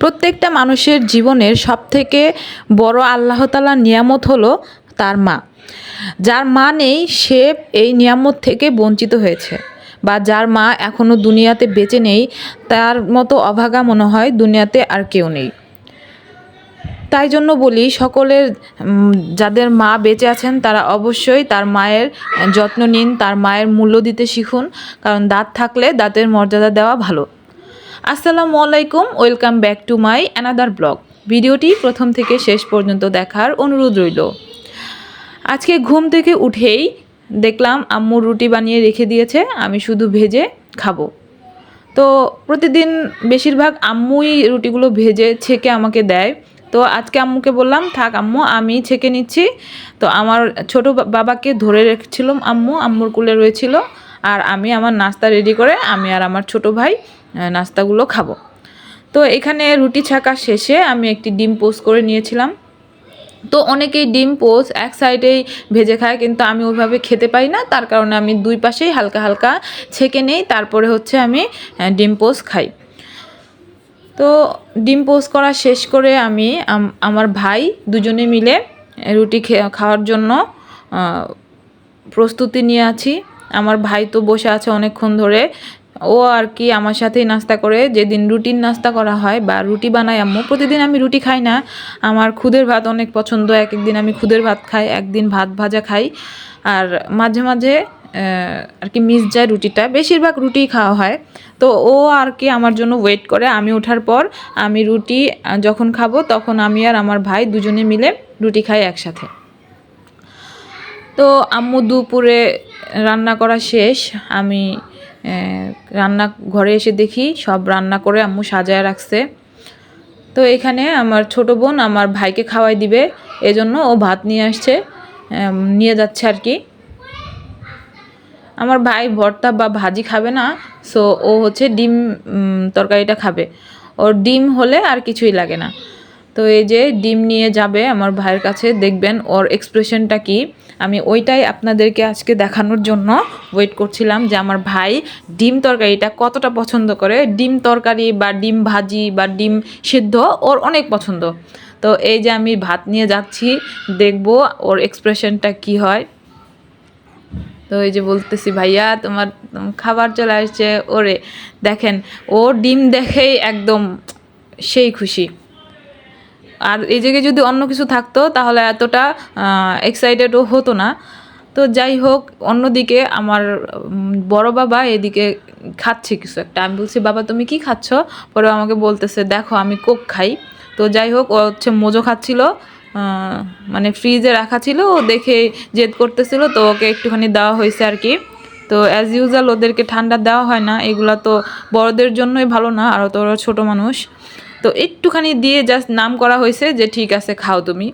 প্রত্যেকটা মানুষের জীবনের সবথেকে বড় আল্লাহ তাআলার নিয়ামত হলো তার মা। যার মা নেই, সে এই নিয়ামত থেকে বঞ্চিত হয়েছে। বা যার মা এখনও দুনিয়াতে বেঁচে নেই, তার মতো অভাগা মনে হয় দুনিয়াতে আর কেউ নেই। তাই জন্য বলি, সকলের যাদের মা বেঁচে আছেন, তারা অবশ্যই তার মায়ের যত্ন নিন, তার মায়ের মূল্য দিতে শিখুন। কারণ দাঁত থাকলে দাঁতের মর্যাদা দেওয়া ভালো। আসসালামু আলাইকুম, welcome back to my another blog. ভিডিওটি প্রথম থেকে শেষ পর্যন্ত দেখার অনুরোধ রইল। আজকে ঘুম থেকে উঠেই দেখলাম আম্মু রুটি বানিয়ে রেখে দিয়েছে, আমি শুধু ভেজে খাব। তো প্রতিদিন বেশিরভাগ আম্মুই রুটিগুলো ভেজে ছেঁকে আমাকে দেয়। তো আজকে আম্মুকে বললাম, থাক আম্মু, আমি ছেঁকে নিচ্ছি। তো আমার ছোট বাবাকে ধরে রেখেছিলাম আম্মু, আম্মুর কুলে রয়েছিল। আর আমি আমার নাস্তা রেডি করে, আমি আর আমার ছোট ভাই নাস্তাগুলো খাব। তো এখানে রুটি ছাকা শেষে আমি একটি ডিম পোস্ট করে নিয়েছিলাম। তো অনেকেই ডিম পোস্ট এক সাইডেই ভেজে খায়, কিন্তু আমি ওইভাবে খেতে পাই না। তার কারণে আমি দুই পাশেই হালকা হালকা ছেঁকে নেই, তারপরে হচ্ছে আমি ডিম পোস্ট খাই। তো ডিম পোস্ট করা শেষ করে আমি আমার ভাই দুজনে মিলে রুটি খাওয়ার জন্য প্রস্তুতি নিয়ে আছি। আমার ভাই তো বসে আছে অনেকক্ষণ ধরে ও আর কি আমার সাথেই নাস্তা করে। যেদিন রুটির নাস্তা করা হয় বা রুটি বানাই আম্মু, প্রতিদিন আমি রুটি খাই না। আমার খুদের ভাত অনেক পছন্দ। এক একদিন আমি খুদের ভাত খাই, একদিন ভাত ভাজা খাই। আর মাঝে মাঝে আর কি মিস যায় রুটিটা। বেশিরভাগ রুটিই খাওয়া হয়। তো ও আর কি আমার জন্য ওয়েট করে। আমি ওঠার পর আমি রুটি যখন খাব তখন আমি আর আমার ভাই দুজনে মিলে রুটি খাই একসাথে। তো আম্মু দুপুরে রান্না করা শেষ। আমি রান্না, ঘরে এসে দেখি সব রান্না করে আম্মু সাজায় রাখছে। তো এখানে আমার ছোট বোন আমার ভাইকে খাওয়াই দিবে, এজন্য ও ভাত নিয়ে আসছে নিয়ে যাচ্ছে আর কি। আমার ভাই ভর্তা বা ভাজি খাবে না সো ও হচ্ছে ডিম তরকারিটা খাবে। ওর ডিম হলে আর কিছুই লাগে না। তো এই যে ডিম নিয়ে যাবে আমার ভাইয়ের কাছে, দেখবেন ওর এক্সপ্রেশনটা কি? আমি ওইটাই আপনাদেরকে আজকে দেখানোর জন্য ওয়েট করছিলাম যে আমার ভাই ডিম তরকারিটা কতটা পছন্দ করে? ডিম তরকারি বা ডিম ভাজি বা ডিম সিদ্ধ ওর অনেক পছন্দ। তো এই যে আমি ভাত নিয়ে যাচ্ছি, দেখব ওর এক্সপ্রেশনটা কি হয়। তো এই যে বলতেছি, ভাইয়া, তোমার খাবার চলে আসছে। ওরে, দেখেন, ও ডিম দেখেই একদম সেই খুশি। আর এই জায়গায় যদি অন্য কিছু থাকতো, তাহলে এতটা এক্সাইটেডও হতো না। তো যাই হোক, অন্যদিকে আমার বড় বাবা এদিকে খাচ্ছে কিছু একটা। আমি বলছি, বাবা, তুমি কি খাচ্ছ? পরে আমাকে বলতেছে, দেখো, আমি কোক খাই। তো যাই হোক, ও হচ্ছে মোজো খাচ্ছিল মানে ফ্রিজে রাখা ছিল, ও দেখে জেদ করতেছিল, তো ওকে একটুখানি দেওয়া হয়েছে আর কি। তো অ্যাজ ইউজাল ওদেরকে ঠান্ডা দেওয়া হয় না, এগুলা তো বড়দের জন্যই ভালো না, আর তো ওরা ছোটো মানুষ। তো একটুখানি দিয়ে জাস্ট নাম করা হয়েছে যে, ঠিক আছে, খাও তুমি।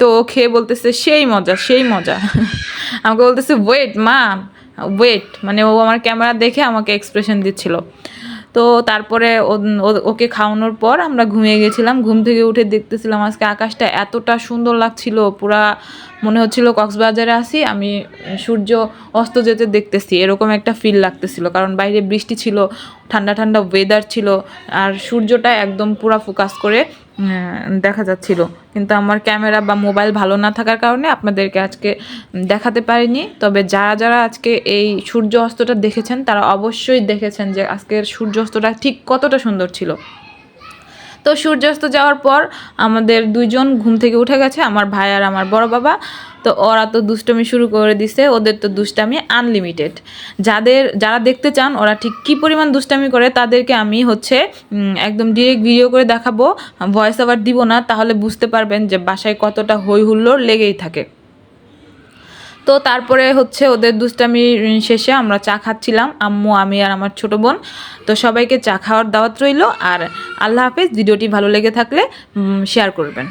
তো ও খেয়ে বলতেছে, সেই মজা সেই মজা। আমাকে বলতেছে ওয়েট মা ওয়েট মানে ও আমার ক্যামেরা দেখে আমাকে এক্সপ্রেশন দিচ্ছিল। তো তারপরে ওকে খাওয়ানোর পর আমরা ঘুমিয়ে গেছিলাম। ঘুম থেকে উঠে দেখতেছিলাম আজকে আকাশটা এতটা সুন্দর লাগছিল, পুরা মনে হচ্ছিল কক্সবাজারে আসি আমি সূর্য অস্ত যেতে দেখতেছি, এরকম একটা ফিল লাগতেছিল। কারণ বাইরে বৃষ্টি ছিল, ঠান্ডা ঠান্ডা ওয়েদার ছিল, আর সূর্যটা একদম পুরা ফোকাস করে দেখা যাচ্ছিল। কিন্তু আমার ক্যামেরা বা মোবাইল ভালো না থাকার কারণে আপনাদেরকে আজকে দেখাতে পারিনি। তবে যারা যারা আজকে এই সূর্য অস্তটা দেখেছেন, তারা অবশ্যই দেখেছেন যে আজকের সূর্য অস্তটা ঠিক কতটা সুন্দর ছিল। তো সূর্যাস্ত যাওয়ার পর আমাদের দুইজন ঘুম থেকে উঠে গেছে, আমার ভাই আর আমার বড় বাবা। তো ওরা তো দুষ্টমি শুরু করে দিছে, ওদের তো দুষ্টামি আনলিমিটেড যাদের, যারা দেখতে চান ওরা ঠিক কী পরিমাণ দুষ্টামি করে তাদেরকে আমি হচ্ছে একদম ডিরেক্ট ভিডিও করে দেখাবো ভয়েস ওভার দিব না, তাহলে বুঝতে পারবেন যে বাসায় কতটা হই হুল্লোড় লেগেই থাকে। তো তারপরে হচ্ছে ওদের দুষ্টামি শেষে আমরা চা খাচ্ছিলাম, আম্মু, আমি আর আমার ছোট বোন। তো সবাইকে চা খাওয়ার দাওয়াত রইল, আর আল্লাহ হাফেজ, ভিডিওটি ভালো লেগে থাকলে শেয়ার করবেন।